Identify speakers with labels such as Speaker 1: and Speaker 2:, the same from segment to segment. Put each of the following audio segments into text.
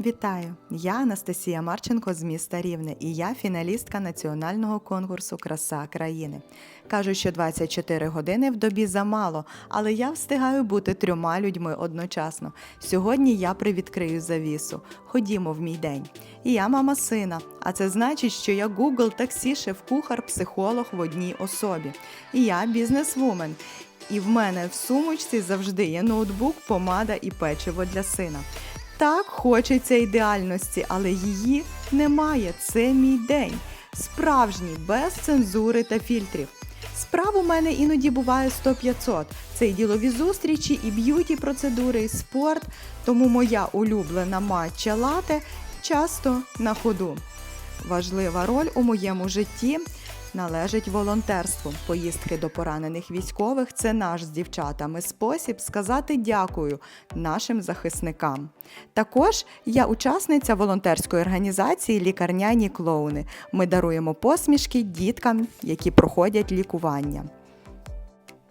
Speaker 1: Вітаю! Я Анастасія Марченко з міста Рівне і я фіналістка національного конкурсу Краса країни. Кажуть, що 24 години в добі замало, але я встигаю бути трьома людьми одночасно. Сьогодні я привідкрию завісу. Ходімо в мій день. І я мама сина, а це значить, що я Google таксі, шеф-кухар, психолог в одній особі. І я бізнесвумен. І в мене в сумочці завжди є ноутбук, помада і печиво для сина. Так хочеться ідеальності, але її немає. Це мій день. Справжній, без цензури та фільтрів. Справ у мене іноді буває 100-500. Це і ділові зустрічі, і б'юті процедури, і спорт. Тому моя улюблена матча лате часто на ходу. Важлива роль у моєму житті належить волонтерству. Поїздки до поранених військових це наш з дівчатами спосіб сказати дякую нашим захисникам. Також я учасниця волонтерської організації Лікарняні клоуни. Ми даруємо посмішки діткам, які проходять лікування.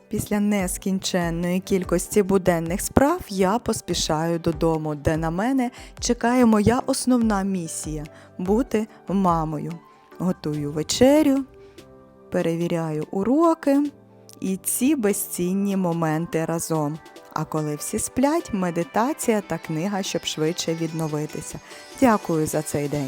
Speaker 1: Після нескінченної кількості буденних справ я поспішаю додому, де на мене чекає моя основна місія бути мамою. Готую вечерю, перевіряю уроки і ці безцінні моменти разом. А коли всі сплять, медитація та книга, щоб швидше відновитися. Дякую за цей день.